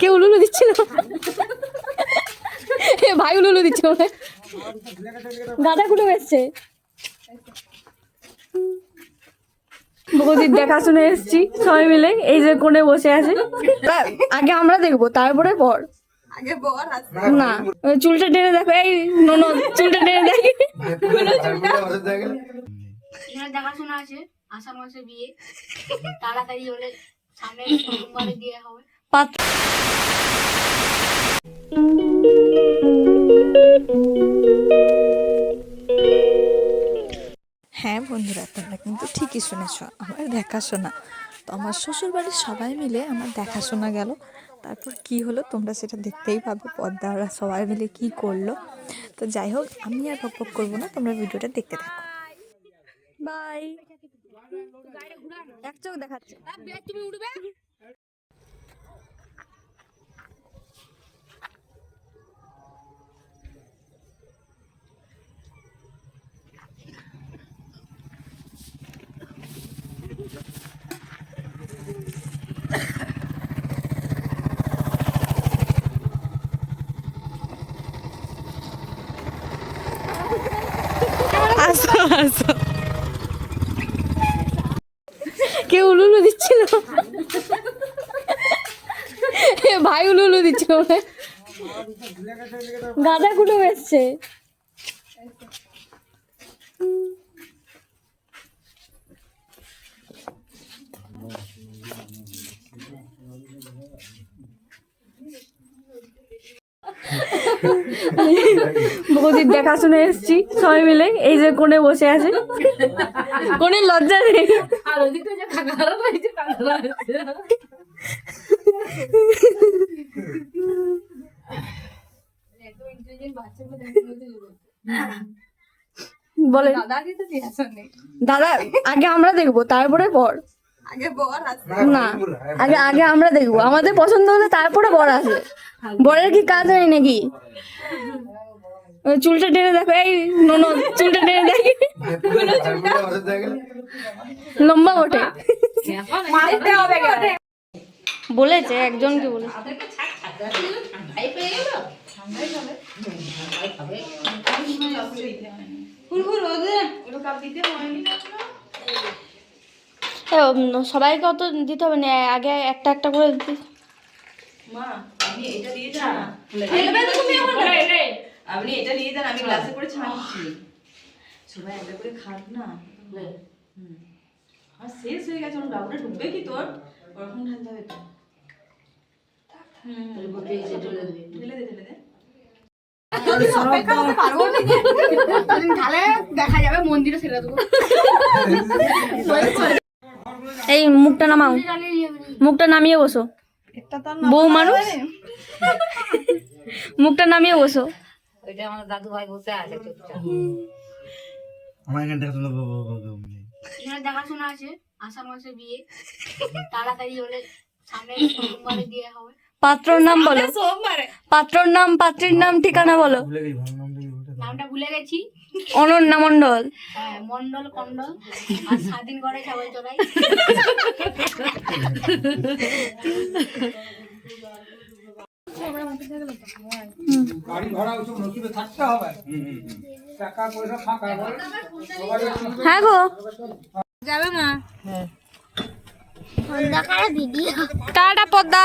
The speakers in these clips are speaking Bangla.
কেউ উলুলু দিচ্ছিল ভাই উলুলু দিচ্ছে হয়। গাঁদাগুলো এসছে। বৌদির দেখাশুনে এসছি সবাই মিলে। এই যে কোণে বসে আছে। তা- আগে আমরা দেখব তারপরে পর বর না চুলটা টেনে দেখো। এই নন চুলটা টেনে দেখ। দেখাশোনা আছে আষাঢ় মাসে বিয়ে। তাড়াতাড়ি হলে সামনে সোমবারে দিয়ে হবে। পাত্র হ্যাঁ বন্ধুরা তোমরা কিন্তু ঠিকই শুনেছ আমার দেখাশোনা। তো আমার শ্বশুর বাড়ির সবাই মিলে আমার দেখাশোনা গেল। তারপর কি হলো তোমরা সেটা দেখতেই পাবে পদ্মারা সবাই মিলে কি করল। তো যাই হোক আমি আর বক করব না তোমরা ভিডিওটা দেখতে থাকো। বাই এক চোখ দেখাচ্ছে। তুমি উঠবে? আসো আসো। কেউ উলুলু দিচ্ছিল? ভাই উলুলু দিচ্ছিল গাঁদা গুলো এসছে বৌদির দেখাশুনে এসছি সবাই মিলে। এই যে কোণে বসে আছে। কোণে লজ্জা নেই। বলে দাদা আগে আমরা দেখব তারপরে পর না আগে আগে আমরা দেখব। আমাদের পছন্দ হলে তারপরে বর আসবে বরের কি কাজ নেই নাকি? চুলটা টেনে দেখো এই নন চুলটা টেনে দেখ। লম্বা ওঠে হবে কেন? বলেছে একজনকে বলে সবাইকে অত দিতে হবে না আগে একটা একটা করে দিতে। আপনি এটা দিয়ে যান না আপনি এটা দিয়ে যান আমি গ্লাসে করে ছাড়ছি। সবাই একটা করে খাক না। হুম। আর শেষ হয়ে গেছে আমার ডাবুটা ঢুকবে কি তোর? ওরকম ঢালতে হবে তো। হুম। ঢেলে দে। ঢেলে দে দেখা যাবে মন্দিরে সেটা দেবো। এই মুখটা নামাও। মুখটা নামিয়ে বসো। বউ মানুষ? মুখটা নামিয়ে বসো। ওইটা আমার দাদু ভাই বসে আছে চুপচাপ। আমার এখানে দেখাশোনা আছে আষাঢ় মাসে বিয়ে। তাড়াতাড়ি হলে সামনে সোমবারে দিয়ে হবে। পাত্রর নাম বলো। পাত্রর নাম পাত্রীর নাম ঠিকানা বলো। নামটা ভুলে গেছি। অনন্যা মণ্ডল। হ্যাঁ মন্ডল কন্ডল। আর স্বাধীন করে সবাই চলাই হ্যাঁ। গো। টাটা পদ্মা।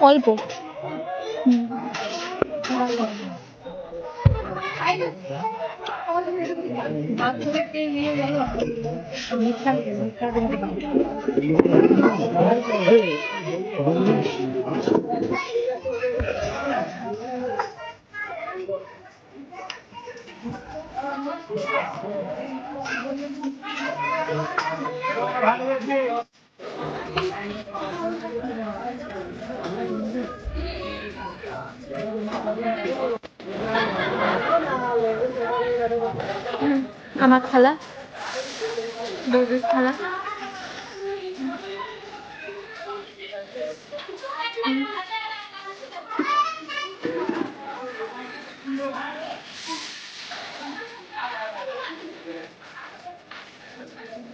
অল্প। ভালো আমার খালা দর্জির খালা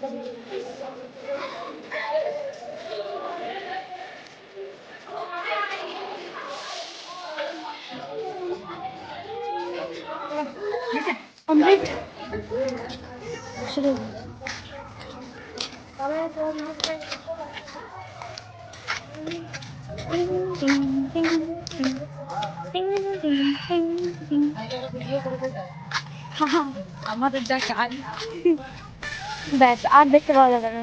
Thank you. কমপ্লিট শুরু আমাদের যা কাজ ব্যাস আর দেখতে পাওয়া যাবে না